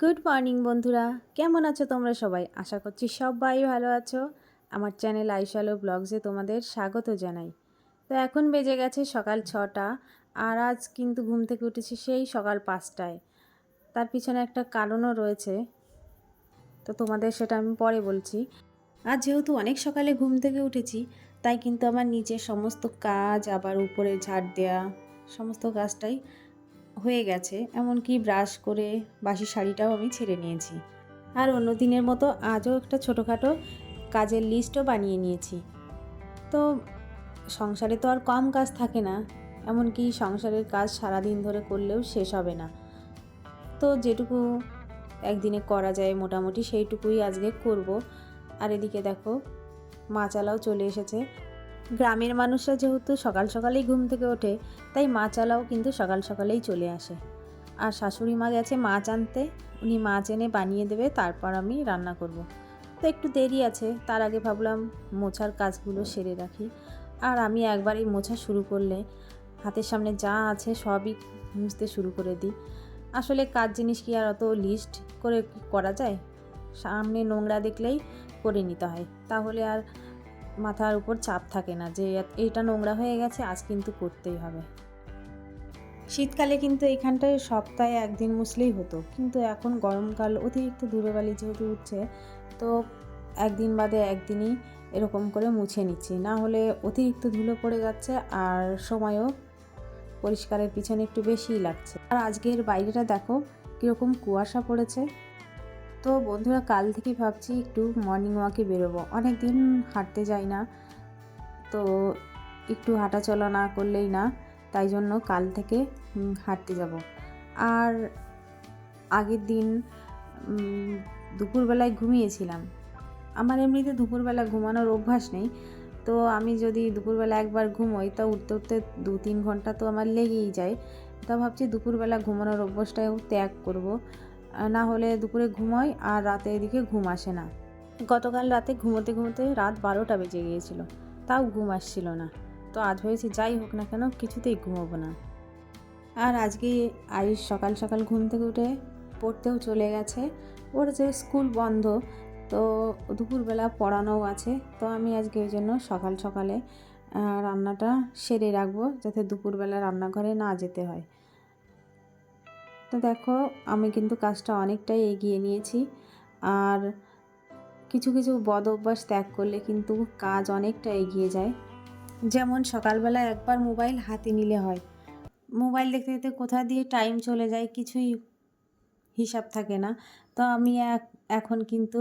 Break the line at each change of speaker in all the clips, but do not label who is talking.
Good morning বন্ধুরা। কেমন আছো তোমরা সবাই? আশা করছি সবাই ভালো আছো। আমার চ্যানেল আইশালো ব্লগসে তোমাদের স্বাগত জানাই। তো এখন বেজে গেছে সকাল ছটা, আর আজ কিন্তু ঘুম থেকে উঠেছি সেই সকাল পাঁচটায়। তার পিছনে একটা কারণও রয়েছে। তো তোমাদের সেটা আমি পরে বলছি। আর যেহেতু অনেক সকালে ঘুম থেকে উঠেছি, তাই কিন্তু আমার নিচের সমস্ত কাজ, আবার উপরে ঝাড় দেওয়া সমস্ত কাজটাই হয়ে গেছে, এমনকি ব্রাশ করে বাসি শাড়িটাও আমি ছেড়ে নিয়েছি। আর অন্য দিনের মতো আজও একটা ছোটোখাটো কাজের লিস্টও বানিয়ে নিয়েছি। তো সংসারে তো আর কম কাজ থাকে না, এমনকি সংসারের কাজ সারাদিন ধরে করলেও শেষ হবে না। তো যেটুকু একদিনে করা যায় মোটামুটি সেইটুকুই আজকে করব। আর এদিকে দেখো মাচালাও চলে এসেছে। গ্রামের মানুষরা যেহেতু সকাল সকালেই ঘুম থেকে ওঠে, তাই মাছ আলাও কিন্তু সকাল সকালেই চলে আসে। আর শাশুড়ি মা গেছে মাছ আনতে, উনি মাছ এনে বানিয়ে দেবে, তারপর আমি রান্না করব। তো একটু দেরি আছে, তার আগে ভাবলাম মোছার কাজগুলো সেরে রাখি। আর আমি একবার এই মোছা শুরু করলে, হাতের সামনে যা আছে সবই মুছতে শুরু করে দিই। আসলে কাজ জিনিস কি আর অত লিস্ট করে করা যায়? সামনে নোংরা দেখলেই করে নিতে হয়। তাহলে আর মাথার উপর চাপ থাকে না যে এইটা নোংরা হয়ে গেছে, আজ কিন্তু করতেই হবে। শীতকালে কিন্তু এখানটায় সপ্তাহে একদিন মুছলেই হতো। কিন্তু এখন গরমকাল অতিরিক্ত দূরবালি যেহেতু উঠছে, তো একদিন বাদে একদিনই এরকম করে মুছে নিচ্ছি। না হলে অতিরিক্ত ধুলো পড়ে যাচ্ছে আর সময়ও পরিষ্কারের পিছনে একটু বেশিই লাগছে। আর আজকের বাইরেটা দেখো, কীরকম কুয়াশা পড়েছে। তো বন্ধুরা, কাল থেকে ভাবছি একটু মর্নিং ওয়াকে বেরোবো। অনেক দিন হাঁটতে যাই না, তো একটু হাঁটা চলা না করলেই না, তাই জন্য কাল থেকে হাঁটতে যাব। আর আগের দিন দুপুরবেলায় ঘুমিয়েছিলাম। আমার এমনিতে দুপুরবেলা ঘুমানোর অভ্যাস নেই, তো আমি যদি দুপুরবেলা একবার ঘুমোই, তা উঠতে উঠতে দু তিন ঘণ্টা তো আমার লেগেই যায়। তা ভাবছি দুপুরবেলা ঘুমানোর অভ্যাসটাও ত্যাগ করব। না হলে দুপুরে ঘুমোই আর রাতে এদিকে ঘুম আসে না। গতকাল রাতে ঘুমোতে ঘুমোতে রাত বারোটা বেজে গিয়েছিল। তাও ঘুম আসছিল না। তো আজ হয়েছে যাই হোক না কেন, কিছুতেই ঘুমোবো না। আর আজকে আয়ুষ সকাল সকাল ঘুম থেকে উঠে পড়তেও চলে গেছে। ওর যে স্কুল বন্ধ, তো দুপুরবেলা পড়ানোও আছে। তো আমি আজকে ওই জন্য সকাল সকালে রান্নাটা সেরে রাখব যাতে দুপুরবেলা রান্নাঘরে না যেতে হয়। তো দেখো, আমি কিন্তু কাজটা অনেকটাই এগিয়ে নিয়েছি। আর কিছু কিছু বদ অভ্যাস ত্যাগ করলে কিন্তু কাজ অনেকটা এগিয়ে যায়। যেমন সকালবেলা একবার মোবাইল হাতে নিলে হয়। মোবাইল দেখতে দেখতে কোথা দিয়ে টাইম চলে যায় কিছুই হিসাব থাকে না। তো আমি এখন কিন্তু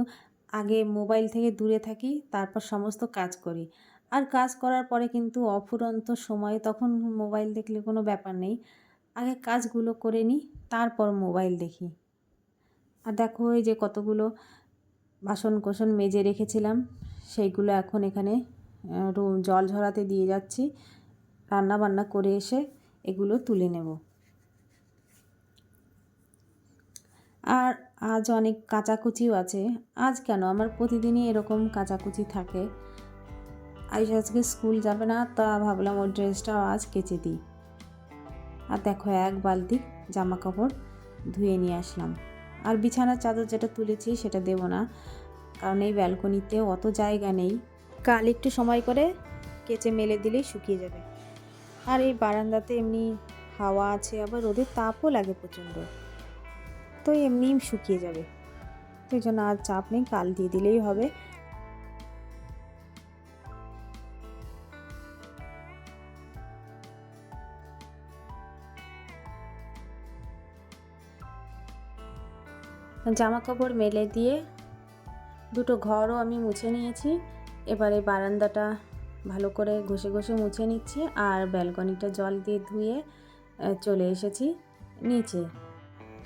আগে মোবাইল থেকে দূরে থাকি, তারপর সমস্ত কাজ করি। আর কাজ করার পরে কিন্তু অফুরন্ত সময় তখন মোবাইল দেখলে কোনো ব্যাপার নেই। আগে কাজগুলো করে নিই তারপর মোবাইল দেখি। আর দেখো ওই যে কতগুলো বাসন কোসন মেজে রেখেছিলাম, সেইগুলো এখন এখানে জল ঝরাতে দিয়ে যাচ্ছি। রান্না বান্না করে এসে এগুলো তুলে নেব। আর আজ অনেক কাচাকুচিও আছে। আজ কেন? আমার প্রতিদিনই এরকম কাচাকুচি থাকে। আইস আজকে স্কুল যাবে না, তা ভাবলাম ওর ড্রেসটাও আজ কেচে দিই। আর দেখো এক বালতি জামা কাপড় ধুয়ে নিয়ে আসলাম। আর বিছানার চাদর যেটা তুলেছি সেটা দেব না, কারণ এই ব্যালকনিতে অত জায়গা নেই। কাল একটু সময় করে কেচে মেলে দিলেই শুকিয়ে যাবে। আর এই বারান্দাতে এমনি হাওয়া আছে, আবার রোদের তাপও লাগে প্রচণ্ড। তো এমনিই শুকিয়ে যাবে। তো এই জন্য আর চাপ নেই, কাল দিয়ে দিলেই হবে। জামা কাপড় মেলে দিয়ে দুটো ঘরও আমি মুছে নিয়েছি। এবারে বারান্দাটা ভালো করে ঘষে ঘষে মুছে নিচ্ছি আর ব্যালকনিটা জল দিয়ে ধুয়ে চলে এসেছি নিচে।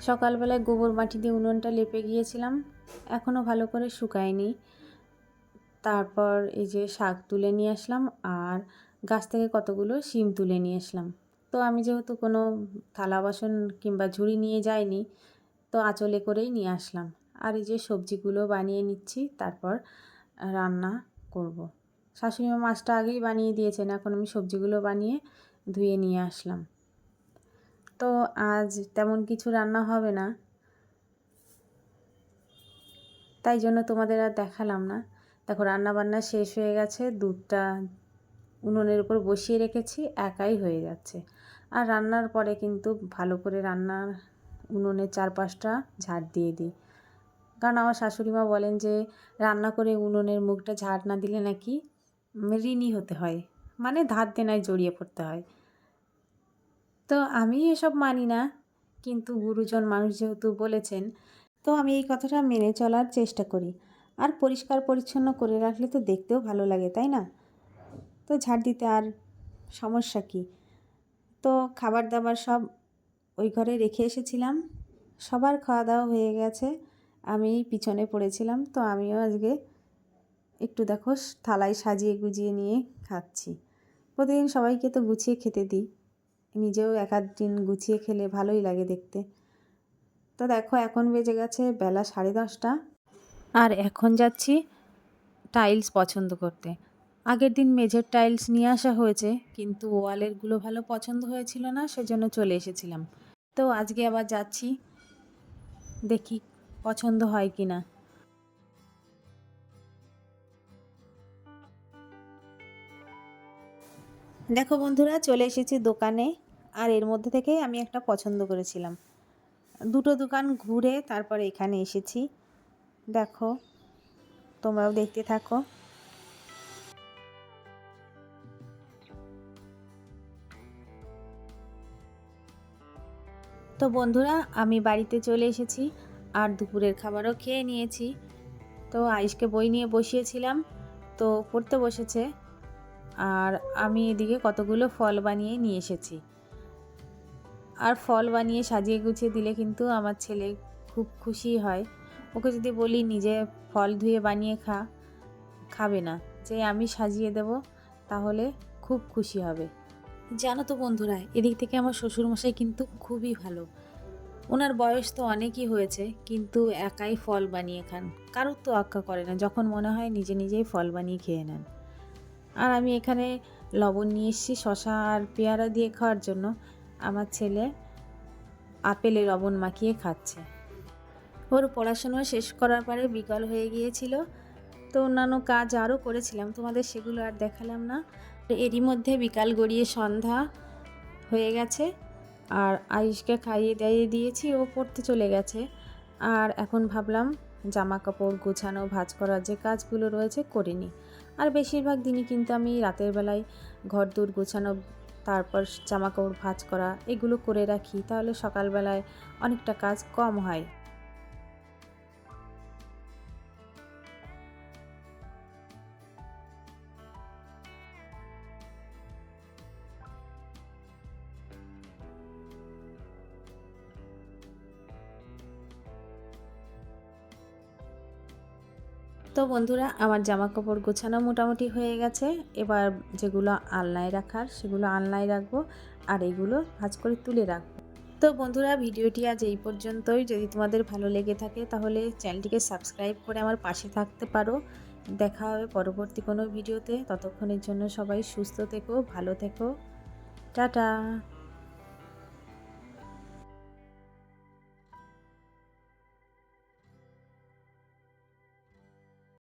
সকালবেলায় গোবর মাটি দিয়ে উনুনটা লেপে গিয়েছিলাম এখনও ভালো করে শুকায়নি। তারপর এই যে শাক তুলে নিয়ে আসলাম আর গাছ থেকে কতগুলো শিম তুলে নিয়ে আসলাম। তো আমি যেহেতু কোনো থালা বাসন কিংবা ঝুড়ি নিয়ে যাইনি তো আঁচলে করেই নিয়ে আসলাম। আর এই যে সবজিগুলো বানিয়ে নিচ্ছি, তারপর রান্না করব। শাশুড়ি মা মাছটা আগেই বানিয়ে দিয়েছেন, এখন আমি সবজিগুলো বানিয়ে ধুয়ে নিয়ে আসলাম। তো আজ তেমন কিছু রান্না হবে না। তাই জন্য তোমাদের আর দেখালাম না। দেখো রান্না বান্না শেষ হয়ে গেছে, দুধটা উনুনের উপর বসিয়ে রেখেছি, একাই হয়ে যাচ্ছে। আর রান্নার পরে কিন্তু ভালো করে রান্নার উনুনের চারপাশটা ঝাড় দিয়ে দিই। কারণ আমার শাশুড়ি মা বলেন যে, রান্না করে উনুনের মুখটা ঝাড় না দিলে নাকি ঋণী হতে হয়। মানে ধার দেনায় জড়িয়ে পড়তে হয়। তো আমি এসব মানি না। কিন্তু গুরুজন মানুষ যেহেতু বলেছেন, তো আমি এই কথাটা মেনে চলার চেষ্টা করি। আর পরিষ্কার পরিচ্ছন্ন করে রাখলে তো দেখতেও ভালো লাগে, তাই না? তো ঝাড় দিতে আর সমস্যা কি? তো খাবার দাবার সব ওই ঘরে রেখে এসেছিলাম। সবার খাওয়া দাওয়া হয়ে গেছে। আমি পিছনে পড়েছিলাম। তো আমিও আজকে একটু দেখো থালায় সাজিয়ে গুজিয়ে নিয়ে খাচ্ছি। প্রতিদিন সবাইকে তো গুছিয়ে খেতে দিই। নিজেও এক আধ দিন গুছিয়ে খেলে ভালোই লাগে দেখতে। তো দেখো এখন বেজে গেছে বেলা সাড়ে দশটা। আর এখন যাচ্ছি টাইলস পছন্দ করতে। আগের দিন মেঝের টাইলস নিয়ে আসা হয়েছে, কিন্তু ওয়ালেরগুলো ভালো পছন্দ হয়েছিল না, সেজন্য চলে এসেছিলাম। তো আজকে আবার যাচ্ছি। দেখি পছন্দ হয় কি না দেখো বন্ধুরা, চলে এসেছি দোকানে, আর এর মধ্যে থেকে আমি একটা পছন্দ করেছিলাম। দুটো দোকান ঘুরে তারপরে এখানে এসেছি। দেখো, তোমরাও দেখতে থাকো। তো বন্ধুরা, আমি বাড়িতে চলে এসেছি আর দুপুরের খাবারও খেয়ে নিয়েছি। তো আইসকে বই নিয়ে বসিয়েছিলাম, তো পড়তে বসেছে। আর আমি এদিকে কতগুলো ফল বানিয়ে নিয়ে এসেছি। আর ফল বানিয়ে সাজিয়ে গুছিয়ে দিলে কিন্তু আমার ছেলে খুব খুশি হয়। ওকে যদি বলি, নিজে ফল ধুয়ে বানিয়ে খা, খাবে না। যে আমি সাজিয়ে দেব, তাহলে খুব খুশি হবে। জানো তো বন্ধুরা, এদিক থেকে আমার শ্বশুরমশাই কিন্তু খুবই ভালো। ওনার বয়স তো অনেকই হয়েছে, কিন্তু একাই ফল বানিয়ে খান। কারোর তো আক্কা করে না, যখন মনে হয় নিজে নিজেই ফল বানিয়ে খেয়ে নেন। আর আমি এখানে লবণ নিয়ে এসেছি, শশা আর পেয়ারা দিয়ে খাওয়ার জন্য। আমার ছেলে আপেলে লবণ মাখিয়ে খাচ্ছে। ওর পড়াশোনা শেষ করার পরে বিকাল হয়ে গিয়েছিল। তো অন্যান্য কাজ আরও করেছিলাম, তোমাদের সেগুলো আর দেখালাম না। এরই মধ্যে বিকাল গড়িয়ে সন্ধ্যা হয়ে গেছে। আর আয়ুষকে খাইয়ে দাইয়ে দিয়েছি, ও পড়তে চলে গেছে। আর এখন ভাবলাম জামা কাপড় গোছানো, ভাজ করার যে কাজগুলো রয়েছে করে করিনি। আর বেশিরভাগ দিনই কিন্তু আমি রাতের বেলায় ঘর দূর গোছানো, তারপর জামা কাপড় ভাজ করা, এগুলো করে রাখি। তাহলে সকালবেলায় অনেকটা কাজ কম হয়। তো বন্ধুরা, আমার জামা কাপড় গোছানো মোটামুটি হয়ে গেছে। এবার যেগুলো আলনায় রাখার, সেগুলো আলনায় রাখব আর এগুলো ভাজ করে তুলে রাখব। তো বন্ধুরা, ভিডিওটি আজ এই পর্যন্তই। যদি তোমাদের ভালো লেগে থাকে, তাহলে চ্যানেলটিকে সাবস্ক্রাইব করে আমার পাশে থাকতে পারো। দেখা হবে পরবর্তী কোনো ভিডিওতে। ততক্ষণের জন্য সবাই সুস্থ থেকো, ভালো থেকো। টাটা!